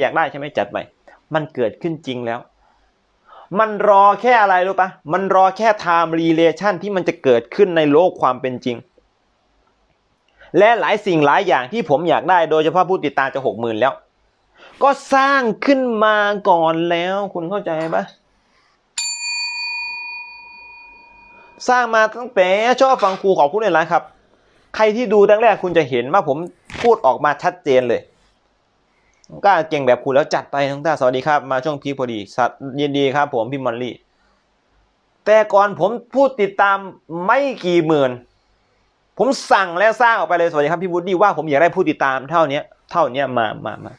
อยากได้ใช่ไหมจัดไป มันเกิดขึ้นจริงแล้ว มันรอแค่อะไรรู้ปะมันรอแค่ time relation ที่มันจะเกิดขึ้นในโลกความเป็นจริง และหลายสิ่งหลายอย่างที่ผมอยากได้โดยเฉพาะผู้ติดตามจะหกหมื่นแล้ว ก็สร้างขึ้นมาก่อนแล้ว คุณเข้าใจปะสร้างมาตั้งแต่ชอบฟังครูขอบคุณเลยนะครับ ใครที่ดูตั้งแรกคุณจะเห็นว่าผมพูดออกมาชัดเจนเลย น้องต้าเก่งแบบคุณแล้วจัดไปน้องต้าสวัสดีครับ มาช่วงพีพอดีสัตว์ยินดีครับ ผมพี่มอลลี่ แต่ก่อนผมพูดติดตามไม่กี่หมื่น ผมสั่งและสร้างออกไปเลยสวัสดีครับพี่วูดดี้ว่าผมอยากได้ผู้ติดตามเท่าเนี้ยเท่าเนี้ยมามามา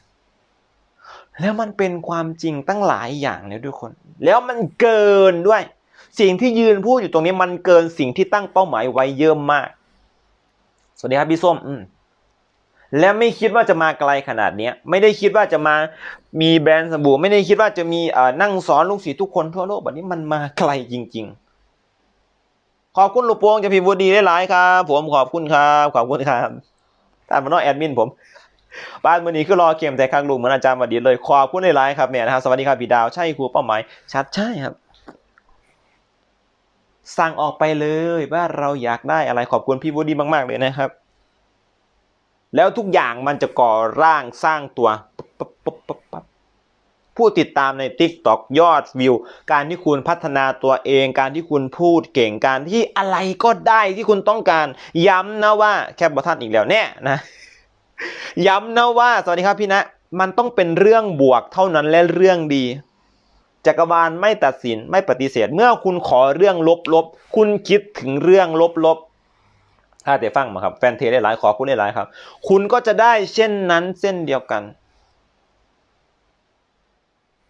แล้วมันเป็นความจริงตั้งหลายอย่างเลยทุกคน แล้วมันเกินด้วย สิ่งที่ยืนพูดอยู่ตรงนี้มันเกินสิ่งที่ตั้งเป้าหมายไว้เยอะมาก สวัสดีครับพี่ส้มอืม และไม่คิดว่าจะมาไกลขนาดนี้ไม่ได้คิดว่าจะมามีแบรนด์สบู่ไม่ได้คิดว่าจะมีเอ่อนั่งสอนลูกศิษย์ทุกคนทั่วโลกแบบนี้มันมาไกลจริง ๆ ขอบคุณลูกโป่งจะพี่บูดีได้หลายครับ ผมขอบคุณครับขอบคุณครับตามมาน้อยแอดมินผมบ้านวันนี้ก็รอเกมแต่ข้างลุงเหมือนอาจารย์วดีเลยขอบคุณได้หลายครับเนี่ยนะครับสวัสดีครับพี่ดาวใช่ครูเป้าหมายชัดใช่ครับสั่งออกไปเลยว่าเราอยากได้อะไรขอบคุณพี่วูดดี้มาก ๆ เลยนะครับ แล้วทุกอย่างมันจะก่อร่างสร้างตัวปั๊บปั๊บปั๊บปั๊บผู้ติดตามใน Tik t o อกยอดวิว การที่คุณพัฒนาตัวเอง การที่คุณพูดเก่งการที่อะไรก็ได้ที่คุณต้องการ ย้ำนะว่าแคปบัทันอีกแล้วแน่นะ ย้ำนะว่า สวัสดีครับพี่นะ มันต้องเป็นเรื่องบวกเท่านั้นและเรื่องดีจักรวาลไม่ตัดสินไม่ปฏิเสธ เมื่อคุณขอเรื่องลบๆ คุณคิดถึงเรื่องลบๆ ถ้าเดี๋ยวฟังมาครับแฟนเทได้หลายขอคุณได้หลายครับ คุณก็จะได้เช่นนั้นเส้นเดียวกัน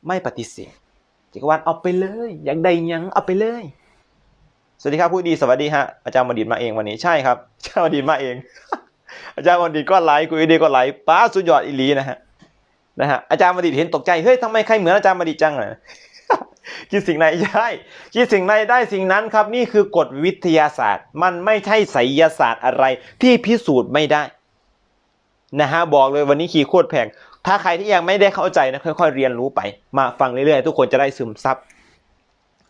ไม่ปฏิเสธจักรวาลเอาไปเลย อยากได้ยังเอาไปเลย สวัสดีครับผู้ดีสวัสดีฮะอาจารย์มดิตมาเองวันนี้ใช่ครับอาจารย์มดิตมาเอง อาจารย์มดิตก็ไลค์คุยดีก็ไลค์ป้าสุดยอดอีลีนะฮะนะฮะอาจารย์มดิตเห็นตกใจเฮ้ยทำไมใครเหมือนอาจารย์มดิตจังเลย คิดสิ่งไหนใช่คิดสิ่งไหนได้สิ่งนั้นครับ นี่คือกฎวิทยาศาสตร์ มันไม่ใช่ไสยศาสตร์อะไรที่พิสูจน์ไม่ได้นะฮะบอกเลยวันนี้ขี่โคตรแพงถ้าใครที่ยังไม่ได้เข้าใจนะค่อย ๆ เรียนรู้ไป มาฟังเรื่อยๆ ทุกคนจะได้ซึมซับ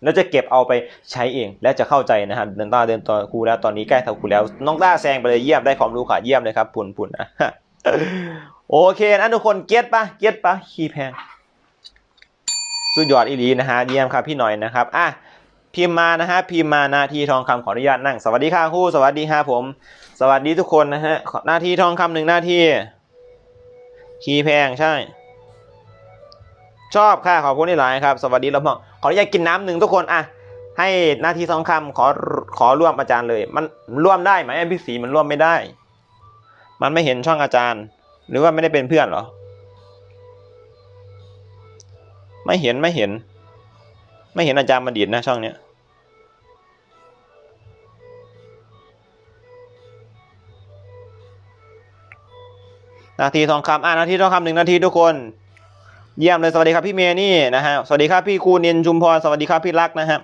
แล้วจะเก็บเอาไปใช้เอง และจะเข้าใจนะฮะเดินต่อเดินต่อครูแล้วตอนนี้ใกล้เท่าครูแล้ว น้องต้าแซงไปเลยเยี่ยมได้ความรู้ค่ะเยี่ยมเลยครับปุ่นปุ่นนะโอเคนะทุกคนเก็ตปะเก็ตปะขี่แพง สุดยอดอีหลีนะฮะเยี่ยมครับพี่หน่อยนะครับอะพิมพ์มานะฮะพิมพ์มานาทีทองคำขออนุญาตนั่ง สวัสดีค่ะครูสวัสดีค่ะผม สวัสดีทุกคนนะฮะขอนาที่ทองคำหนึ่งหน้าที่ คีแพงใช่ ชอบค่ะขอบคุณที่หลายครับ สวัสดีแล้วพ่อขออนุญาตกินน้ำหนึ่งทุกคนอะให้หน้าที่ทองคำขอขอร่วมอาจารย์เลย มันร่วมได้ไหมพี่สีมันร่วมไม่ได้ มันไม่เห็นช่องอาจารย์ หรือว่าไม่ได้เป็นเพื่อนเหรอ ไม่เห็นไม่เห็น ไม่เห็นอาจารย์มาดีดนะช่องเนี้ยนาทีทองคำอ่านาทีทองคำหนึ่งนาทีทุกคน เยี่ยมเลยสวัสดีครับพี่เมย์นี่นะฮะสวัสดีครับพี่คูนินชุมพรสวัสดีครับพี่รักนะฮะ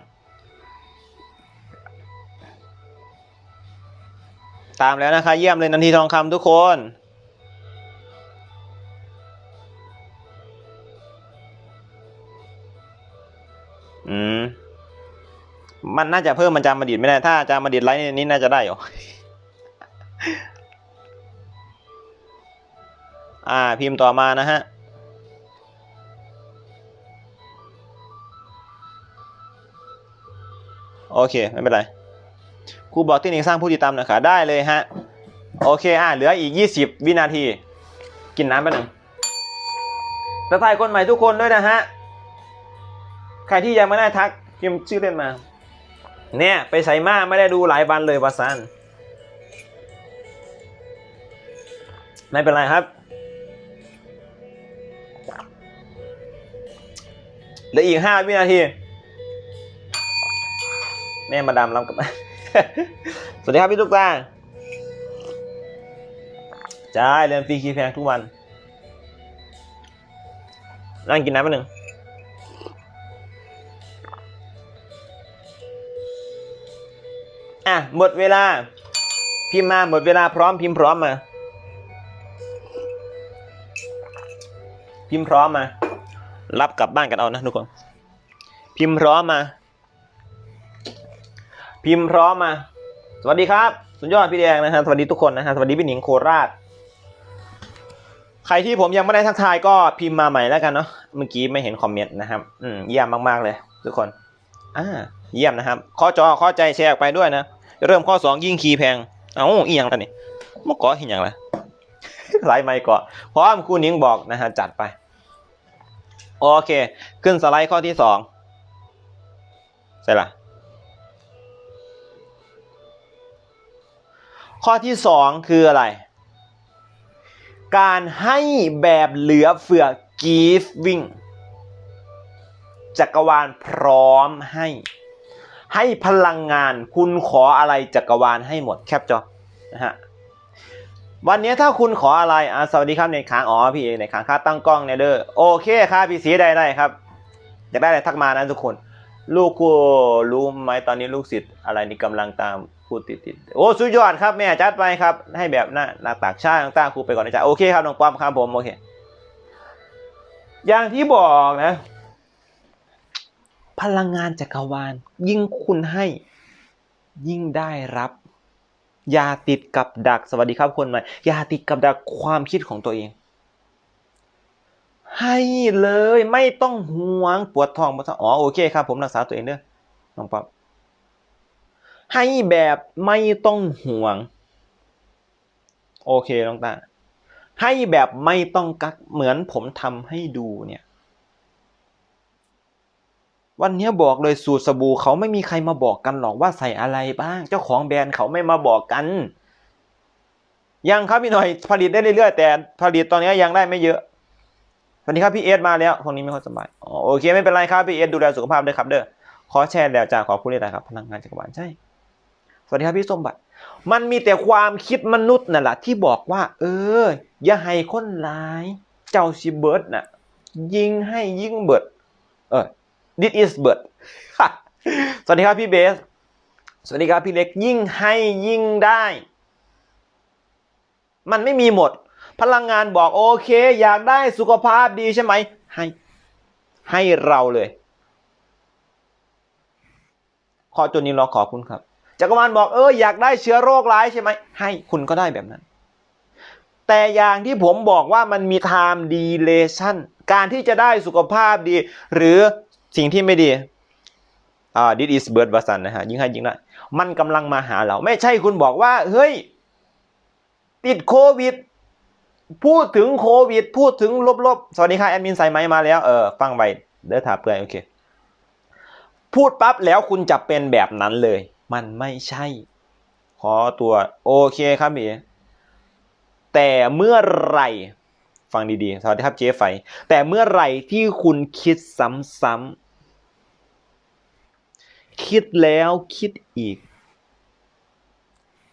ตามแล้วนะคะเยี่ยมเลยนาทีทองคำทุกคน อืมมันน่าจะเพิ่มอาจารย์มาดิดไม่ได้ ถ้าอาจารย์มาดิดไลน์นี้น่าจะได้หรออ่า พิมพ์ต่อมานะฮะโอเค ไม่เป็นไรครูบอกเทคนิคสร้างผู้ติดตามหน่อยค่ะได้เลยฮะ โอเค อ่าเหลืออีก 20 วินาที กินน้ำไปหนึ่งทักทายคนใหม่ทุกคนด้วยนะฮะ ใครที่ยังไม่ได้ทักพิมพ์ชื่อเล่นมา เนี่ยไปใส่มาไม่ได้ดูหลายวันเลยวาซันไม่เป็นไรครับเหลืออีกห้าวินาทีแม่มาดามรับกับสวัสดีครับพี่ลูกตาใช่เรียนฟรีคีแพงทุกวัน นั่งกินน้ำไปหนึ่ง อะหมดเวลา พิมพ์มาหมดเวลาพร้อมพิมพ์พร้อมมา พิมพ์พร้อมมา รับกลับบ้านกันเอานะทุกคน พิมพ์พร้อมมา พิมพ์พร้อมมา สวัสดีครับ สุดยอดพี่แดงนะฮะสวัสดีทุกคนนะฮะสวัสดีพี่หนิงโคราชใครที่ผมยังไม่ได้ทักทายก็พิมพ์มาใหม่แล้วกันเนาะเมื่อกี้ไม่เห็นคอมเมนต์นะครับอืมเยี่ยมมากๆเลย ทุกคน อ่า เยี่ยมนะครับ ข้อจอข้อใจแชร์ออกไปด้วยนะ เริ่มข้อสองยิ่งคีแพง เอ้าอีหยังกันนี่เมื่อก่อเห็นอย่างไรไลฟ์ไม่ก่อพราะว่าครูนิ้งบอกนะฮะจัดไป โอเค ขึ้นสไลด์ข้อที่สองใช่ละข้อที่สองคืออะไร การให้แบบเหลือเฟือ giving จักรวาลพร้อมให้ ให้พลังงานคุณขออะไรจักรวาลให้หมดแคปจอนะฮะวันนี้ถ้าคุณขออะไรอ่าสวัสดีครับในค้างอ๋อพี่เอกในค้างค่าตั้งกล้องเนี่ยเด้อโอเคครับพี่สีได้ได้ครับอยากได้อะไรทักมานะทุกคน ลูกกูรู้ไหมตอนนี้ลูกศิษย์อะไรนี่กำลังตามครูติดติดโอ้สุดยอดครับแม่จัดไปครับ ให้แบบหน้าหน้าตากชาต่างๆครูไปก่อนนะจ๊ะโอเคครับน้องป๊อปครับผมโอเค อย่างที่บอกนะ พลังงานจักรวาล ยิ่งคุณให้ยิ่งได้รับ อย่าติดกับดักสวัสดีครับคนใหม่อย่าติดกับดักความคิดของตัวเอง ให้เลยไม่ต้องห่วงปวดท้องปวดท้องอ๋อโอเคครับ ผมรักษาตัวเองเด้อน้องป๊อปให้แบบไม่ต้องห่วง โอเคน้องตาให้แบบไม่ต้องกักเหมือนผมทำให้ดูเนี่ย วันนี้บอกเลยสูตรสบู่เขาไม่มีใครมาบอกกันหรอกว่าใส่อะไรบ้าง เจ้าของแบรนด์เขาไม่มาบอกกัน ยังครับพี่หน่อยผลิตได้เรื่อยๆ แต่ผลิตตอนนี้ยังได้ไม่เยอะสวัสดีครับพี่เอสมาแล้วคนนี้ไม่ค่อยสบายอ๋อโอเคไม่เป็นไรครับพี่เอสดูแลสุขภาพด้วยครับเด้อขอแชร์แล้วจากขอบคุณเลยนะครับพลังงานจักรวาลใช่สวัสดีครับพี่สมบัติ มันมีแต่ความคิดมนุษย์นั่นแหละที่บอกว่า เออ อย่าให้คนร้าย เจ้าสิเบิร์ดน่ะ ยิงให้ยิ่งเบิร์ดเออ this is bird สวัสดีครับพี่เบส สวัสดีครับพี่เล็กยิ่งให้ยิ่งได้ มันไม่มีหมด พลังงานบอกโอเค อยากได้สุขภาพดีใช่ไหม ให้ ให้เราเลยขอจุดนี้รอขอคุณครับจักรวาลบอกเอออยากได้เชื้อโรคร้ายใช่ไหม ให้คุณก็ได้แบบนั้น แต่อย่างที่ผมบอกว่ามันมี time dilation การที่จะได้สุขภาพดี หรือ สิ่งที่ไม่ดีอ่า this is bird วัสันนะฮะ ยิงให้ยิงได้มันกำลังมาหาเรา ไม่ใช่คุณบอกว่า เฮ้ย ติดโควิด พูดถึงโควิด พูดถึงลบๆ สวัสดีค่ะ แอดมินใส่ไม้มาแล้ว เออ ฟังไปเด้อถาเปื่อยโอเค พูดปั๊บแล้วคุณจะเป็นแบบนั้นเลย มันไม่ใช่ ขอตัว โอเคครับพี่แต่เมื่อไหร่ฟังดีๆ สวัสดีครับเจ๊ไฟ แต่เมื่อไหร่ที่คุณคิดซ้ำๆ คิดแล้วคิดอีก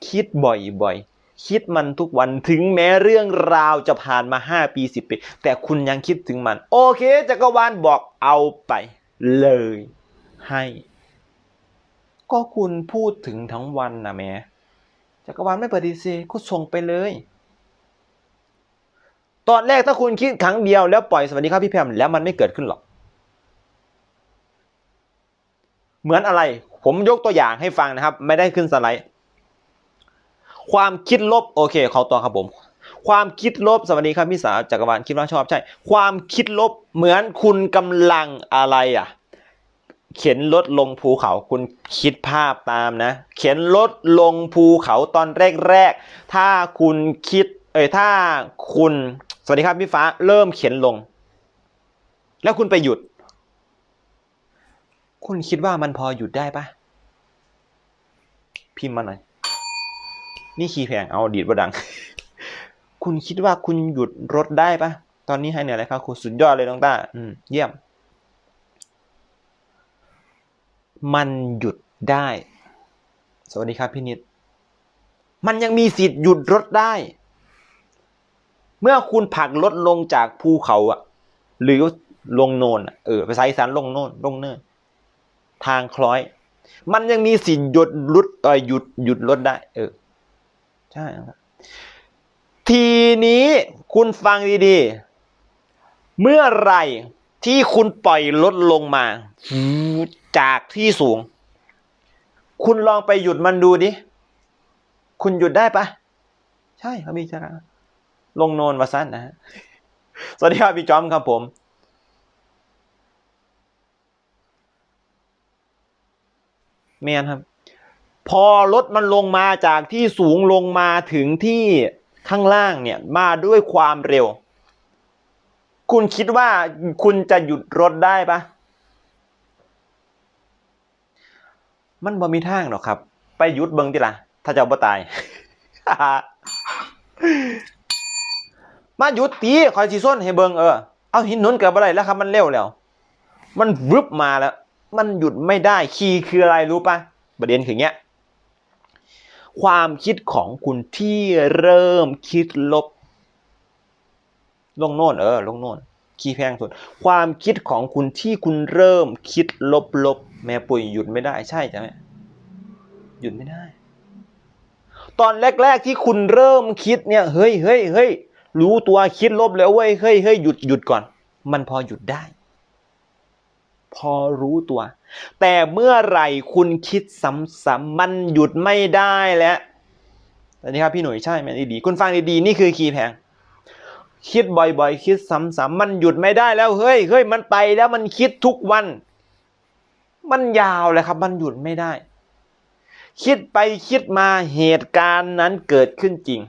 คิดบ่อยๆ คิดมันทุกวันถึงแม้เรื่องราวจะผ่านมาห้าปีสิบปี แต่คุณยังคิดถึงมัน โอเคจักรวาลบอกเอาไปเลย ให้ ก็คุณพูดถึงทั้งวันนะแม่จักรวาลไม่ปฏิเสธก็ส่งไปเลย ตอนแรกถ้าคุณคิดครั้งเดียวแล้วปล่อยสวัสดีครับพี่แพมแล้วมันไม่เกิดขึ้นหรอก เหมือนอะไร ผมยกตัวอย่างให้ฟังนะครับ ไม่ได้ขึ้นสไลด์ ความคิดลบโอเคเขาต่อครับผม ความคิดลบสวัสดีครับพี่สาวจักรวาลคิดว่าชอบใช่ ความคิดลบเหมือนคุณกำลังอะไรอะ เข็นรถลงภูเขาคุณคิดภาพตามนะ เข็นรถลงภูเขาตอนแรกๆถ้าคุณคิด เอ้ยถ้าคุณสวัสดีครับพี่ฟ้าเริ่มเข็นลง แล้วคุณไปหยุด คุณคิดว่ามันพอหยุดได้ปะพิมพ์มาหน่อย นี่คีย์แพงเอาดีดบ่ดัง คุณคิดว่าคุณหยุดรถได้ปะตอนนี้ให้เนี่ยอะไรครับคุณสุดยอดเลยน้องต้าอืมเยี่ยม มันหยุดได้ สวัสดีครับพี่นิด มันยังมีสิทธิ์หยุดรถได้ เมื่อคุณผักรถลงจากภูเขาอะหรือลงโนนเออภาษาอีสานลงโนนลงเนิน ทางคล้อย มันยังมีสิทธิ์หยุดรถเออหยุดหยุดรถได้ เออ ใช่ครับทีนี้คุณฟังดีๆ เมื่อไรที่คุณปล่อยลดลงมา จากที่สูง คุณลองไปหยุดมันดูดิ คุณหยุดได้ปะ ใช่ครับพี่จ้าลงโนนมาสั้นนะฮะสวัสดีครับพี่จอมครับผม เมียนครับ พอรถมันลงมาจากที่สูงลงมาถึงที่ข้างล่างเนี่ยมาด้วยความเร็ว คุณคิดว่าคุณจะหยุดรถได้ปะมันบ่มีทางหรอกครับ ไปหยุดเบิงติล่ะถ้าเจ้าบ่ตาย มาหยุดตีคอยสิส้นให้เบิงเออเอาหินนุนเกิดอะไรแล้วครับ มันเร็วแล้ว มันวึบมาแล้ว มันหยุดไม่ได้คีย์คืออะไรรู้ปะประเด็นคือเงี้ย ความคิดของคุณที่เริ่มคิดลบ ลงโน่นเออ ลงโน่นคีย์แพงสุด ความคิดของคุณที่คุณเริ่มคิดลบลบแม่ปุ๋ยหยุดไม่ได้ใช่จ้ะแม่หยุดไม่ได้ ตอนแรก ๆที่คุณเริ่มคิดเนี่ยเฮ้ยเฮ้ยเฮ้ยรู้ตัวคิดลบแล้วเว้ยเฮ้ยเฮ้ยหยุดหยุดก่อน มันพอหยุดได้ พอรู้ตัว แต่เมื่อไหร่คุณคิดซ้ำๆมันหยุดไม่ได้แล้วสวัสดีครับพี่หนุ่ยใช่ไหมดีๆคุณฟังดีๆนี่คือคีย์แพงคิดบ่อยๆ คิดซ้ำๆมันหยุดไม่ได้แล้วเฮ้ยเฮ้ยมันไปแล้วมันคิดทุกวัน มันยาวเลยครับ มันหยุดไม่ได้ คิดไปคิดมาเหตุการณ์นั้นเกิดขึ้นจริง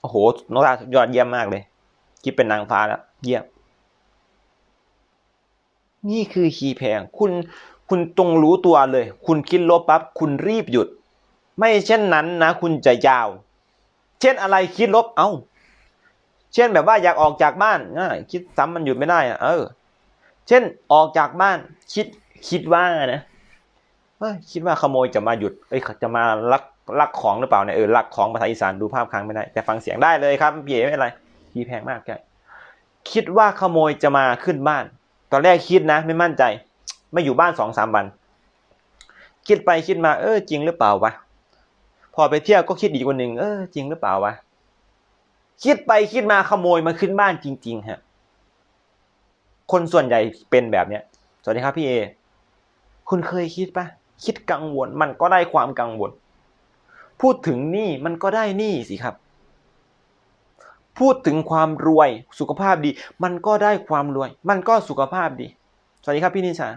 โอ้โหน้องตายอดเยี่ยมมากเลย คิดเป็นนางฟ้าแล้ว เยี่ยม นี่คือคีย์แพง คุณคุณตรงรู้ตัวเลย คุณคิดลบปั๊บคุณรีบหยุด ไม่เช่นนั้นนะ คุณจะยาว เช่นอะไรคิดลบเอ้า เช่นแบบว่าอยากออกจากบ้านอ่าคิดซ้ำมันหยุดไม่ได้อะเออ เช่นออกจากบ้าน คิดคิดว่านะคิดว่าขโมยจะมาหยุดเอ้ยจะมาลักลักของหรือเปล่าเนี่ยเออลักของภาษาอีสานดูภาพค้างไม่ได้ แต่ฟังเสียงได้เลยครับพี่เอ๋ไม่เป็นไรพี่แพงมากแกคิดว่าขโมยจะมาขึ้นบ้าน ตอนแรกคิดนะ ไม่มั่นใจ ไม่อยู่บ้านสองสามวัน คิดไปคิดมา เออ จริงหรือเปล่าวะพอไปเที่ยวก็คิดอีกวันหนึ่งเออ จริงหรือเปล่าวะคิดไปคิดมาขโมยมาขึ้นบ้านจริง ๆ ฮะ คนส่วนใหญ่เป็นแบบเนี้ย สวัสดีครับพี่เอ คุณเคยคิดปะคิดกังวล มันก็ได้ความกังวล พูดถึงหนี้มันก็ได้หนี้สิครับ พูดถึงความรวยสุขภาพดี มันก็ได้ความรวย มันก็สุขภาพดี สวัสดีครับพี่นิชา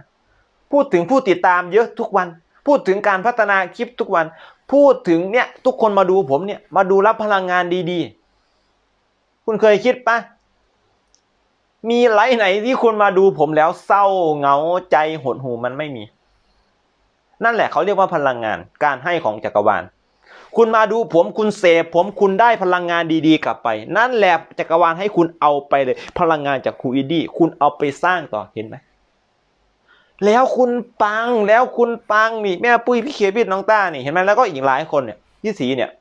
พูดถึงผู้ติดตามเยอะทุกวัน พูดถึงการพัฒนาคลิปทุกวัน พูดถึงเนี่ยทุกคนมาดูผมเนี่ยมาดูรับพลังงานดีๆ คุณเคยคิดปะมีไลฟ์ไหนที่คุณมาดูผมแล้วเศร้าเหงาใจหดหูมันไม่มี นั่นแหละเขาเรียกว่าพลังงานการให้ของจักรวาล คุณมาดูผมคุณเสพผมคุณได้พลังงานดีๆ กลับไป นั่นแหละจักรวาลให้คุณเอาไปเลย พลังงานจากครูอินดี้คุณเอาไปสร้างต่อเห็นไหมแล้วคุณปังแล้วคุณปังนี่แม่ปุ้ยพี่เควินน้องต้านี่เห็นไหมแล้วก็อีกหลายคนเนี่ยพี่สีเนี่ย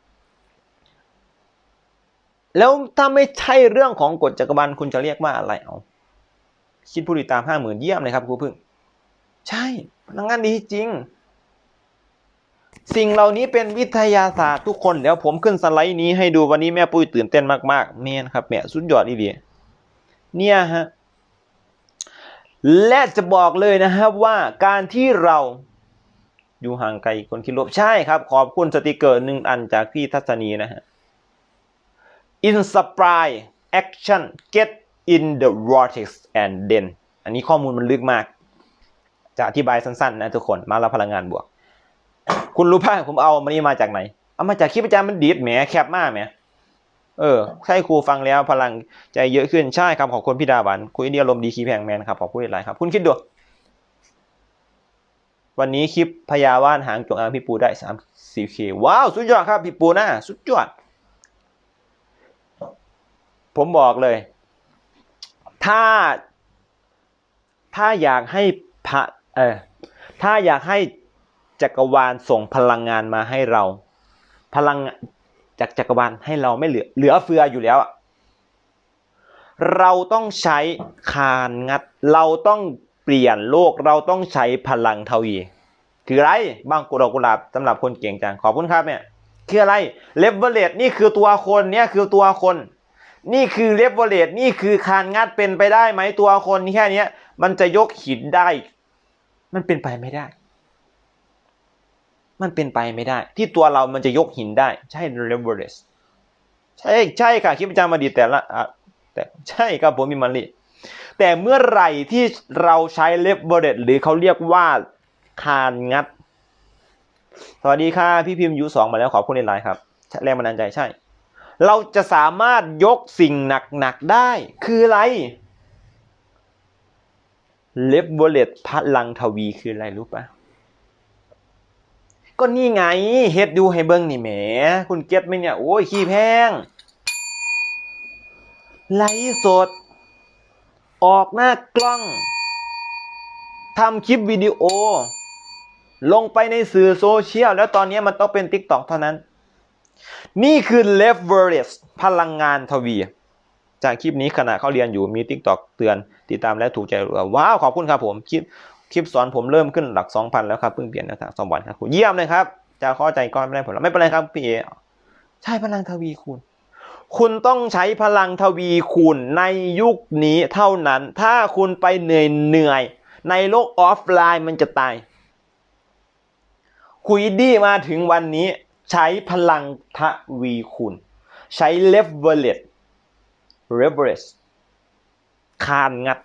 แล้วถ้าไม่ใช่เรื่องของกฎจักรวาลคุณจะเรียกว่าอะไรเอาคิดผู้ติดตามห้าหมื่นเยี่ยมเลยครับครูพึ่ง ใช่พลังงานดีจริง สิ่งเหล่านี้เป็นวิทยาศาสตร์ทุกคนเดี๋ยวผมขึ้นสไลด์นี้ให้ดูวันนี้แม่ปุ้ยตื่นเต้นมากๆเมนครับแม่สุดยอดอีเดียเนี่ยฮะและจะบอกเลยนะครับว่าการที่เราอยู่ห่างไกลคนคิดลบใช่ครับ ขอบคุณสติกเกอร์หนึ่งอันจากพี่ทัศนีนะฮะ inspire action get in the vortex and then อันนี้ข้อมูลมันลึกมาก จะอธิบายสั้นๆนะทุกคนมาแล้วพลังงานบวก คุณรู้ป่ะผมเอามันนี้มาจากไหน เอามาจากคลิปอาจารย์มันดีดแหมแคบมากแหมเออใช่ครูฟังแล้วพลังใจเยอะขึ้นใช่ครับขอบคุณพี่ดาวันคุยเดียอารมดีคีแพงแมนครับขอบคุณหลายครับ คุณคิดดู วันนี้คลิปพยาว่านหางจงอางพี่ปูได้สามสี่เคว้าวสุดยอดครับพี่ปูนะสุดยอด ผมบอกเลย ถ้า ถ้าอยากให้พระเออถ้าอยากให้ จักรวาลส่งพลังงานมาให้เรา พลังจากจักรวาลให้เราไม่เหลือ เหลือเฟืออยู่แล้วเราต้องใช้คานงัด เราต้องเปลี่ยนโลกเราต้องใช้พลังทวีคืออะไรบางกุหลาบกุหลาบสำหรับคนเก่งจังขอบคุณครับเนี่ยคืออะไรเลเวลเลตนี่คือตัวคนเนี่ยคือตัวคน นี่คือเลเวลเลตนี่คือคานงัดเป็นไปได้ไหมตัวคนแค่นี้มันจะยกหินได้ มันเป็นไปไม่ได้ มันเป็นไปไม่ได้ ที่ตัวเรามันจะยกหินได้ ใช่เลเวลเลสใช่ใช่ค่ะคลิปอาจามาดีแต่ละแต่ใช่ครับผมมีมันลีแต่เมื่อไหร่ที่เราใช้เลเวลเลตหรือเขาเรียกว่าคานงัด สวัสดีค่ะพี่พิมพ์ยูสองมาแล้วขอบคุณในไลน์ครับแรงบันดาลใจใช่ เราจะสามารถยกสิ่งหนักๆได้ คืออะไรเลฟเวเลตพลังทวีคืออะไรรู้ปะ ก็นี่ไงเฮ็ดดูให้เบิ้งนี่แหม คุณเก็ตไหมเนี่ย โอ้ย ขี้แพง ไลฟ์สด ออกหน้ากล้องทำคลิปวิดีโอ ลงไปในสื่อโซเชียล แล้วตอนนี้มันต้องเป็น TikTok เท่านั้น นี่คือ leverage พลังงานทวี จากคลิปนี้ขณะเขาเรียนอยู่มี TikTok เตือนติดตามและถูกใจรัวว้าว ขอบคุณครับผมคลิป คลิปสอนผมเริ่มขึ้นหลัก2,000แล้วครับเพิ่งเปลี่ยนแนวทางสองวันครับคุณเยี่ยมเลยครับ จะเข้าใจก้อนไม่ได้ผลลัพธ์ไม่เป็นไรครับพี่เอใช่พลังทวีคูณคุณต้องใช้พลังทวีคูณในยุคนี้เท่านั้น ถ้าคุณไปเหนื่อยเหนื่อย ในโลกออฟไลน์มันจะตาย คุยดี้มาถึงวันนี้ ใช้พลังทวีคูณใช้เลเวลเลตเรเวลคานงัด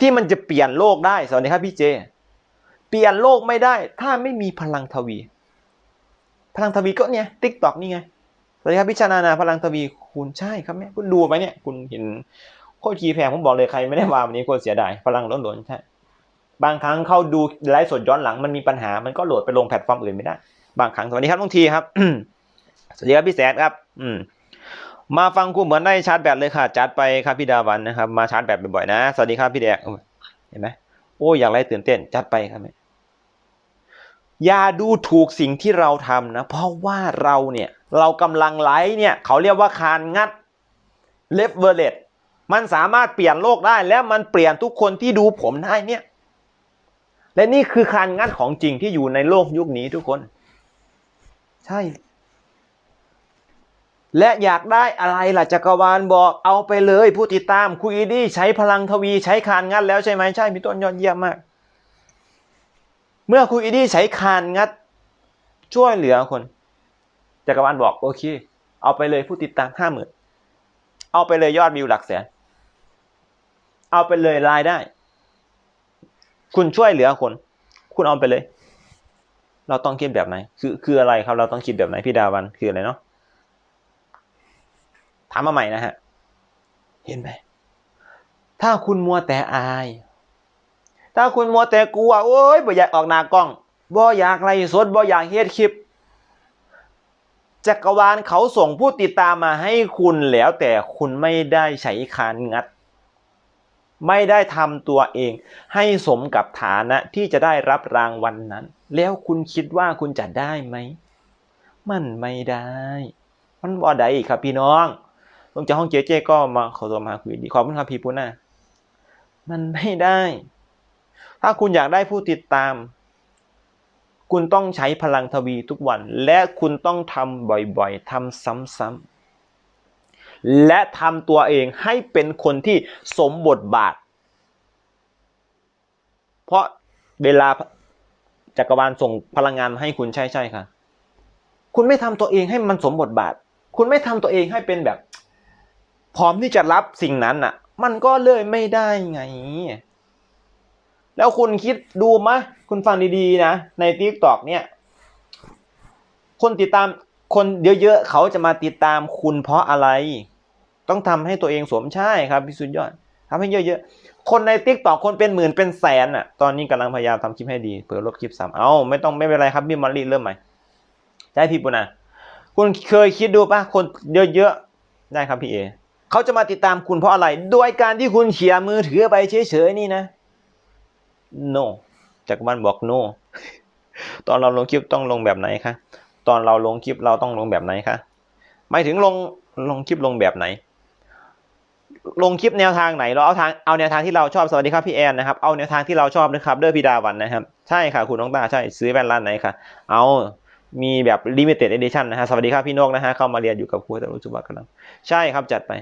ที่มันจะเปลี่ยนโลกได้ สวัสดีครับพี่เจ เปลี่ยนโลกไม่ได้ ถ้าไม่มีพลังทวี พลังทวีก็เนี่ยติ๊กต็อกนี่ไง สวัสดีครับพิชานานาพลังทวีคูณใช่ครับแม่คุณดูไหมเนี่ย คุณเห็นโคตรคีแพงผมบอกเลยใครไม่ได้มาวันนี้โคตรเสียดายพลังล้นๆใช่บางครั้งเข้าดูไลฟ์สดย้อนหลังมันมีปัญหา มันก็โหลดไปลงแพลตฟอร์มอื่นไม่ได้ บางครั้งสวัสดีครับน้องทีครับสวัสดีครับพี่แสนครับ อืม มาฟังครูเหมือนได้ชาร์จแบตเลยค่ะ จัดไปครับพี่ดาวันนะครับ มาชาร์จแบตบ่อยๆนะ สวัสดีครับพี่แดกเห็นไหมโอ้ยอยากไรตื่นเต้น จัดไปครับอย่าดูถูกสิ่งที่เราทำนะ เพราะว่าเราเนี่ย เรากำลังไลฟ์เนี่ย เขาเรียกว่าคานงัดเลฟเวอร์เลตมันสามารถเปลี่ยนโลกได้ แล้วมันเปลี่ยนทุกคนที่ดูผมได้เนี่ย และนี่คือคานงัดของจริงที่อยู่ในโลกยุคนี้ทุกคน ใช่ และอยากได้อะไรล่ะจักรวาลบอกเอาไปเลยผู้ติดตามคุยดี้ใช้พลังทวีใช้คานงัดแล้วใช่ไหมใช่พี่ต้นยอดเยี่ยมมาก เมื่อคุยดี้ใช้คานงัด ช่วยเหลือคนจักรวาลบอกโอเค เอาไปเลยผู้ติดตามห้าหมื่นเอาไปเลยยอดวิวหลักแสนเอาไปเลยรายได้ คุณช่วยเหลือคน คุณเอาไปเลย เราต้องคิดแบบไหน คือคืออะไรครับเราต้องคิดแบบไหนพี่ดาวันคืออะไรเนาะ ถามมาใหม่นะฮะ เห็นไหม ถ้าคุณมัวแต่อาย ถ้าคุณมัวแต่กลัวโอ้ยบ่อยากออกหน้ากล้องบ่อยากไล่สดบ่อยากเฮ็ดคลิปจักรวาลเขาส่งผู้ติดตามมาให้คุณแล้วแต่คุณไม่ได้ใช้คานงัด ไม่ได้ทำตัวเอง ให้สมกับฐานะที่จะได้รับรางวัลนนั้น แล้วคุณคิดว่าคุณจะได้ไหม มันไม่ได้ มันบ่ได้ครับพี่น้อง ลงจากห้องเจ๊เจ๊ก็มาขอตัวมาคุยดีขอบคุณครับพี่ปุ้นนะมันไม่ได้ ถ้าคุณอยากได้ผู้ติดตาม คุณต้องใช้พลังทวีทุกวัน และคุณต้องทำบ่อยๆทำซ้ำๆและทำตัวเองให้เป็นคนที่สมบทบาท เพราะเวลาจักรวาลส่งพลังงานมาให้คุณใช่ใช่ค่ะ คุณไม่ทำตัวเองให้มันสมบทบาท คุณไม่ทำตัวเองให้เป็นแบบ พร้อมที่จะรับสิ่งนั้นอะ มันก็เลยไม่ได้ไง แล้วคุณคิดดูมะ คุณฟังดีๆนะ ในทิกตอกเนี่ย คนติดตามคนเยอะๆเขาจะมาติดตามคุณเพราะอะไร ต้องทำให้ตัวเองสวมใช่ครับพี่สุดยอดทำให้เยอะๆ คนในทิกตอกคนเป็นหมื่นเป็นแสนอะ ตอนนี้กำลังพยายามทำคลิปให้ดีเผื่อลบคลิปซ้ำเอ้าไม่ต้องไม่เป็นไรครับพี่มอลลี่เริ่มใหม่ได้พี่ปุณนะคุณเคยคิดดูปะคนเยอะๆ ได้ครับพี่เอ เขาจะมาติดตามคุณเพราะอะไร โดยการที่คุณเขี่ยมือถือไปเฉยๆนี่นะ no จากรวาลบอก no ตอนเราลงคลิปต้องลงแบบไหนคะตอนเราลงคลิปเราต้องลงแบบไหนคะหมายถึงลงลงคลิปลงแบบไหน ลงคลิปแนวทางไหนเราเอาทางเอาแนวทางที่เราชอบสวัสดีครับพี่แอนนะครับเอาแนวทางที่เราชอบนะครับเด้อพี่ดาวันนะครับ ใช่ค่ะ คุณน้องตาใช่ซื้อแว่นร้านไหนคะเอามีแบบ limited edition นะฮะสวัสดีครับพี่นกนะฮะเข้ามาเรียนอยู่กับครูแต่รู้สึกว่ากำลังใช่ครับจัดไป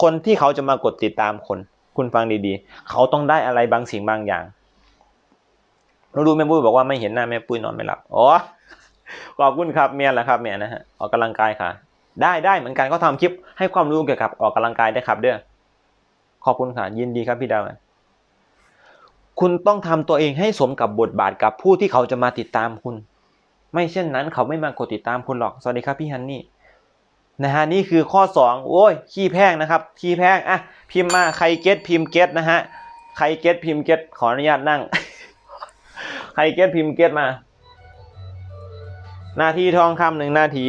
คนที่เขาจะมากดติดตามคน คุณฟังดีๆ เขาต้องได้อะไรบางสิ่งบางอย่างเราดูแม่ปุ้ยบอกว่าไม่เห็นหน้าแม่ปุ้ยนอนไม่หลับอ๋อขอบคุณครับเมียแหละครับเมียนะฮะออกกำลังกายค่ะ ได้ได้เหมือนกันก็ทำคลิปให้ความรู้เกี่ยวกับออกกำลังกายได้ครับเด้อขอบคุณค่ะยินดีครับพี่ดาวคุณต้องทำตัวเองให้สมกับบทบาทกับผู้ที่เขาจะมาติดตามคุณ ไม่เช่นนั้นเขาไม่มากดติดตามคุณหรอกสวัสดีครับพี่ฮันนี่ นะฮะนี่คือข้อสองโอ้ยขี้แพงนะครับขี้แพงอะพิมพ์มาใครเก็ตพิมพ์เก็ตนะฮะใครเก็ตพิมพ์เก็ตขออนุญาตนั่ง ใครเก็ตพิมพ์เก็ตมา นาทีทองคำหนึ่งนาที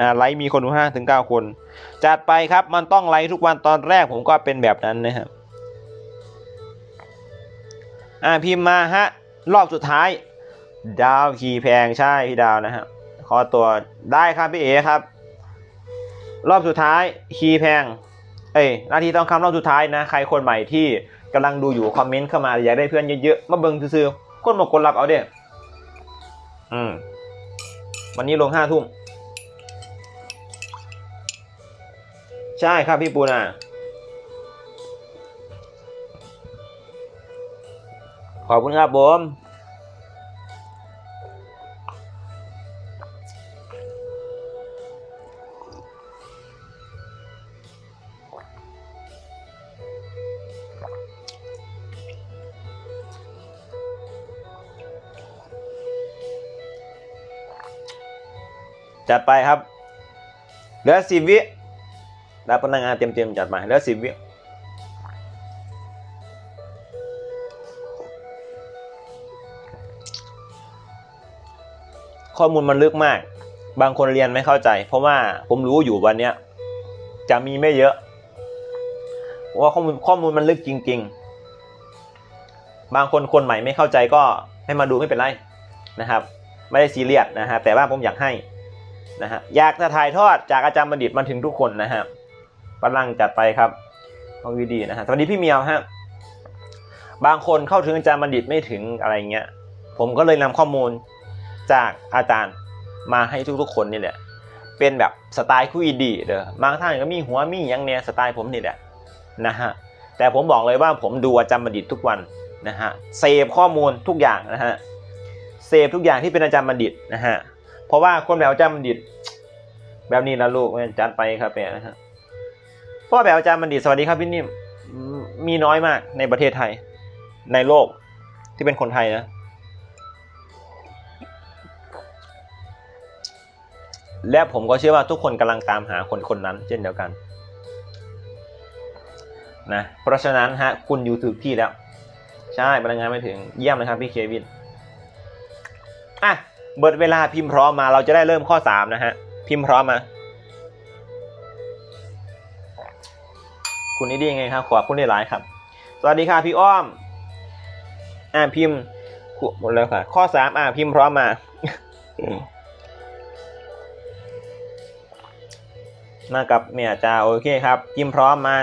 นะไลฟ์มีคนดูห้าถึงเก้าคน จัดไปครับมันต้องไลฟ์ทุกวันตอนแรกผมก็เป็นแบบนั้นนะครับอ่าพิมพ์มาฮะรอบสุดท้าย ดาวขี่แพงใช่พี่ดาวนะฮะขอตัวได้ครับพี่เอครับ รอบสุดท้ายคีย์แพง เอ้ยนาทีต้องคำรอบสุดท้ายนะ ใครคนใหม่ที่กำลังดูอยู่คอมเมนต์เข้ามาอยากได้เพื่อนเยอะๆ มาเบิ่งซื้อๆคนบอกคนรับเอาเด้ออืม วันนี้ลงห้าทุ่ม ใช่ครับพี่ปูนาขอบคุณครับผม จัดไปครับ เหลือสิบวิรับพนักงานเต็มๆจัดมาเหลือสิบวิข้อมูลมันลึกมาก บางคนเรียนไม่เข้าใจ เพราะว่าผมรู้อยู่วันเนี้ยจะมีไม่เยอะเพราะว่าข้อมูลข้อมูลมันลึกจริง ๆ บางคนคนใหม่ไม่เข้าใจก็ให้มาดูไม่เป็นไรนะครับ ไม่ได้ซีเรียสนะฮะแต่ว่าผมอยากให้ นะฮะอยากจะถ่ายทอดจากอาจารย์บัณฑิตมาถึงทุกคนนะฮะกำลังจัดไปครับเอาวีดีนะฮะสวัสดีพี่เมียวฮะบางคนเข้าถึงอาจารย์บัณฑิตไม่ถึงอะไรเงี้ย ผมก็เลยนำข้อมูลจากอาจารย์มาให้ทุกๆคนนี่แหละเป็นแบบสไตล์คุยดีเด้อบางท่านก็มีหัวมียังเนี่ยสไตล์ผมนี่แหละนะฮะแต่ผมบอกเลยว่าผมดูอาจารย์บัณฑิตทุกวันนะฮะเสพข้อมูลทุกอย่างนะฮะเสพทุกอย่างที่เป็นอาจารย์บัณฑิตนะฮะ เพราะว่าคนแบบอาจารย์บัณฑิต แบบนี้นะลูกจัดไปครับเนี่นะฮะเพราะแบบอาจารย์บัณฑิตสวัสดีครับพี่นิ่มมีน้อยมากในประเทศไทย ในโลกที่เป็นคนไทยนะและผมก็เชื่อว่าทุกคนกำลังตามหาคนคนนั้น เช่นเดียวกันนะเพราะฉะนั้นฮะคุณอยู่ถูกที่แล้ว ใช่พลังงานไม่ถึงเยี่ยมเลยครับพี่เควินอะ เบิดเวลาพิมพ์พร้อมมาเราจะได้เริ่มข้อสามนะฮะพิมพ์พร้อมมาคุณนี่ดียังไงครับขอบคุณได้หลายครับ สวัสดีค่ะพี่อ้อม อ่าพิมพ์หมดแล้วค่ะ ข้อสามอ่าพิมพ์พร้อมมามากับเมียจ้าโอเคครับ พิมพ์พร้อมมา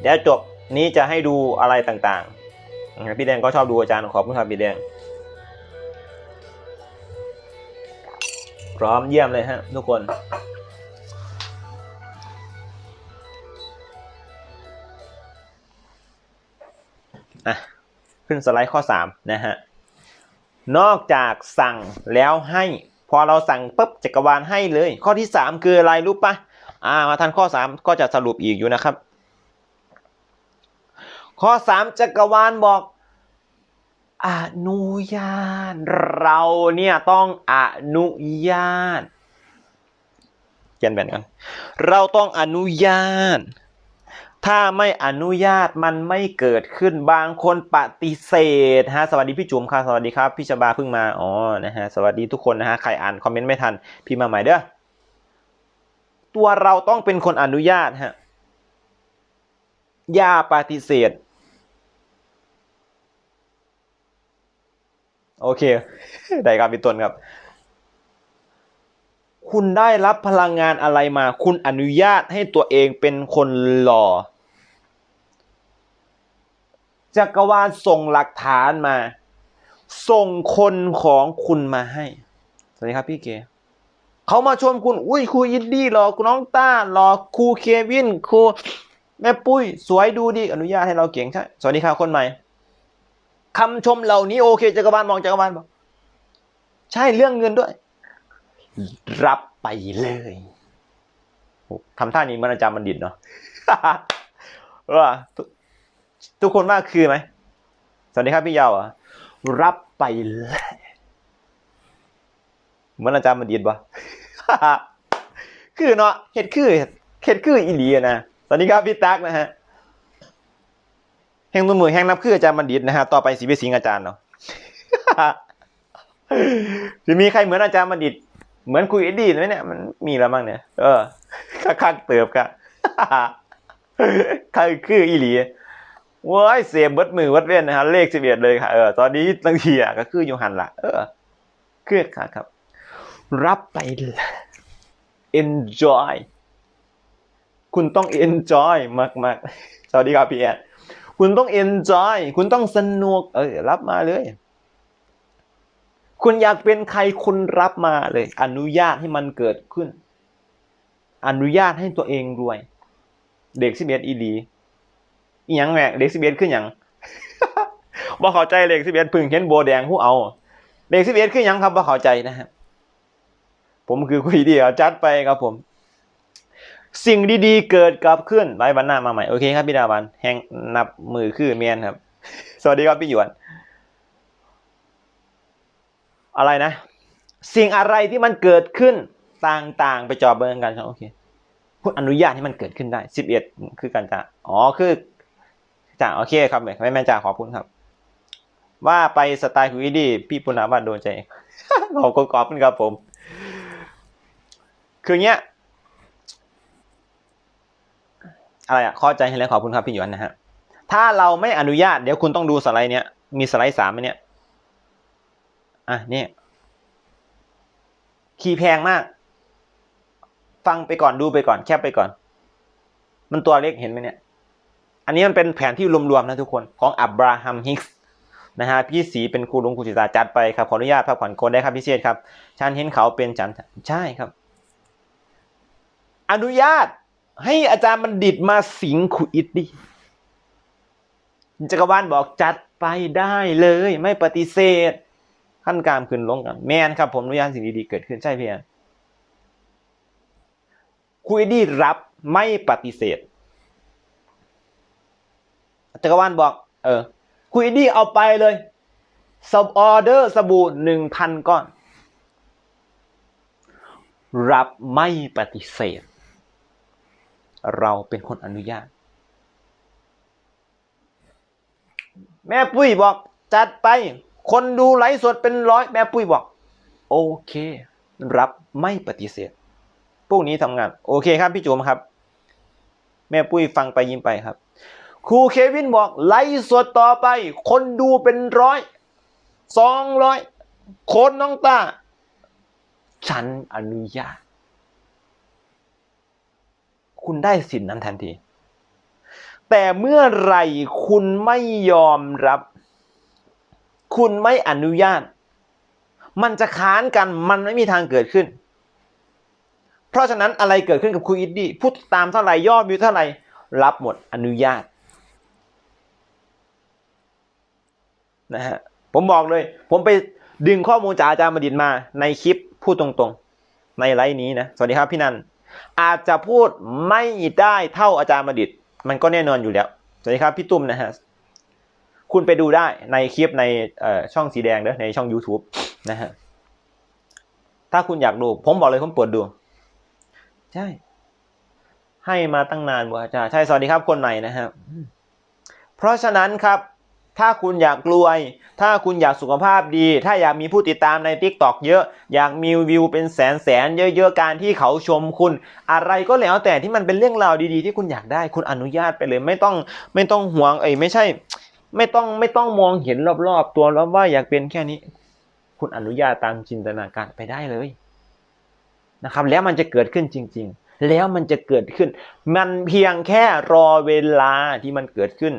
เดี๋ยวจบนี้จะให้ดูอะไรต่างๆ พี่แดงก็ชอบดูอาจารย์ขอบคุณครับพี่แดง พร้อมเยี่ยมเลยฮะทุกคน อะ ขึ้นสไลด์ข้อ 3 นะฮะ นอกจากสั่งแล้วให้ พอเราสั่งปุ๊บจักรวาลให้เลย ข้อที่ 3 คืออะไรรู้ปะอ่า มาทันข้อ 3 ก็จะสรุปอีกอยู่นะครับ ข้อ 3 จักรวาลบอก อนุญาต เราเนี่ยต้องอนุญาตเขียนแบบกันเราต้องอนุญาต ถ้าไม่อนุญาตมันไม่เกิดขึ้นบางคนปฏิเสธฮะสวัสดีพี่จุ๋มค่ะสวัสดีครับพี่ชบาเพิ่งมาอ๋อนะฮะสวัสดีทุกคนนะฮะใครอ่านคอมเมนต์ไม่ทันพี่มาใหม่เด้อตัวเราต้องเป็นคนอนุญาตฮะอย่าปฏิเสธ โอเค ได้ครับพี่ต้นครับ คุณได้รับพลังงานอะไรมา คุณอนุญาตให้ตัวเองเป็นคนหล่อจักรวาลส่งหลักฐานมา ส่งคนของคุณมาให้ สวัสดีครับพี่เกเขามาชมคุณ อุ้ยครูอินดี้หรอน้องต้าหรอครูเควินครูแม่ปุ้ย สวยดูดีอนุญาตให้เราเก่งใช่ สวัสดีครับคนใหม่ คำชมเหล่านี้โอเคจักรวาลมองจักรวาลบอกใช่เรื่องเงินด้วย รับไปเลยโอ้ทำท่านี้มันอาจารย์บัณฑิตเนาะว่าทุกคนว่าคือไหมสวัสดีครับพี่ยาวอะรับไปเลยเหมือนอาจารย์บัณฑิตปะคือเนาะเห็ดคือเห็ดคืออีหลีอะนะสวัสดีครับพี่ตั๊กนะฮะ แห่งมือมือแห่งนับคืออาจารย์บัณฑิตนะฮะต่อไปสีไปสิงอาจารย์เนาะจะมีใครเหมือนอาจารย์บัณฑิต เหมือนคุยเอ็ดดี้ไหมเนี่ยมันมีแล้วมั้งเนี่ยเออคักๆเติบกะคือคืออีหลีว้ายเสียเบิดมือเบิดเว้นนะฮะเลขสิบเอ็ดเลยค่ะเออตอนนี้บางทีอะก็คืออยู่หันละเออคือค่ะครับ รับไปลย enjoy คุณต้อง enjoy มากๆ สวัสดีครับพี่แอน คุณต้อง enjoy คุณต้องสนุก เออ รับมาเลย คุณอยากเป็นใครคุณรับมาเลย อนุญาตให้มันเกิดขึ้น อนุญาตให้ตัวเองรวย เด็กสิบเอ็ดอีดีอีหยังแหม่เด็กสิบเอ็ดขึ้นอย่างบ่เข้าใจเด็กสิบเอ็ดพึ่งเห็นโบแดงผู้เอาเด็กสิบเอ็ดขึ้นยังครับบ่เข้าใจนะฮะผมคือคุยดีเอาจัดไปครับผม สิ่งดีๆ เกิดกับขึ้นไว้วันหน้ามาใหม่โอเคครับพี่ดาวันแห่งนับมือคือเมียนครับ สวัสดีครับพี่หยวน อะไรนะ สิ่งอะไรที่มันเกิดขึ้นต่างๆ ไปจอบเบิร์กันครับโอเคพูดอนุญาตให้มันเกิดขึ้นได้สิบเอ็ดคือการจะอ๋อคือจ่าโอเคครับไม่แม่จ่าขอบคุณครับ ว่าไปสไตล์คุยดีพี่ปุณณวัฒน์โดนใจขอบคุณขอบคุณครับผม คือเงี้ย อะไรอะเข้าใจให้แล้วขอบคุณครับพี่หยวนนะฮะถ้าเราไม่อนุญาตเดี๋ยวคุณต้องดูสไลด์เนี้ยมีสไลด์สามไหมเนี่ยอะเนี่ยคีย์แพงมาก ฟังไปก่อนดูไปก่อนแคปไปก่อน มันตัวเล็กเห็นไหมเนี่ย อันนี้มันเป็นแผนที่รวมๆนะทุกคนของอับราฮัมฮิกส์นะฮะพี่สีเป็นครูลุงครูศิษาจัดไปครับขออนุญาตพักผ่อนโกนได้ครับพี่เชษครับฉันเห็นเขาเป็นจันใช่ครับ อนุญาต ให้อาจารย์บัณฑิตมาสิงคุอิดดิจักรวาลบอกจัดไปได้เลย ไม่ปฏิเสธขั้นการขึ้นลงกันแมนครับ ผมอนุญาตสิ่งดีๆเกิดขึ้นใช่เพียงคุยดีรับไม่ปฏิเสธจักรวาลบอก เออ คุยดีเอาไปเลยสบออเดอร์สบู่หนึ่งพันก้อน รับไม่ปฏิเสธ เราเป็นคนอนุญาต แม่ปุ้ยบอกจัดไป คนดูไลฟ์สดเป็นร้อยแม่ปุ้ยบอก โอเค รับไม่ปฏิเสธพวกนี้ทำงาน โอเคครับพี่จุ๋มครับ แม่ปุ้ยฟังไปยิ้มไปครับ ครูเควินบอกไลฟ์สดต่อไป คนดูเป็นร้อยสองร้อยคนน้องตา ฉันอนุญาต คุณได้สิทธินั้นทันที แต่เมื่อไหร่คุณไม่ยอมรับ คุณไม่อนุญาต มันจะค้านกันมันไม่มีทางเกิดขึ้น เพราะฉะนั้นอะไรเกิดขึ้นกับครูอิดดี้พูดตามเท่าไหร่ยอดวิวเท่าไหร่รับหมดอนุญาตนะฮะผมบอกเลย ผมไปดึงข้อมูลจากอาจารย์บดินมาในคลิปพูดตรงๆ ในไลฟ์นี้นะ สวัสดีครับพี่นัน อาจจะพูดไม่ได้เท่าอาจารย์บดินทร์มันก็แน่นอนอยู่แล้วสวัสดีครับพี่ตุ้มนะฮะคุณไปดูได้ในคลิปในช่องสีแดงเด้อในช่อง YouTube นะฮะถ้าคุณอยากดู ผมบอกเลยผมเปิดดู ใช่ ให้มาตั้งนานบ่อาจารย์ใช่สวัสดีครับคนใหม่นะครับเพราะฉะนั้นครับ ถ้าคุณอยากรวย ถ้าคุณอยากสุขภาพดี ถ้าอยากมีผู้ติดตามใน t ิ k t o k เยอะ อยากมีวิวเป็นแสนแสนเยอะๆ การที่เขาชมคุณ อะไรก็แล้วแต่ที่มันเป็นเรื่องราวดีๆ ที่คุณอยากได้คุณอนุญาตไปเลย ไม่ต้องไม่ต้องห่วงเอ้ยไม่ใช่ ไม่ต้องไม่ต้องมองเห็นรอบๆ ตัวแล้วว่าอยากเป็นแค่นี้ คุณอนุญาตตามจินตนาการไปได้เลยนะครับแล้วมันจะเกิดขึ้นจริง ๆ แล้วมันจะเกิดขึ้น มันเพียงแค่รอเวลาที่มันเกิดขึ้น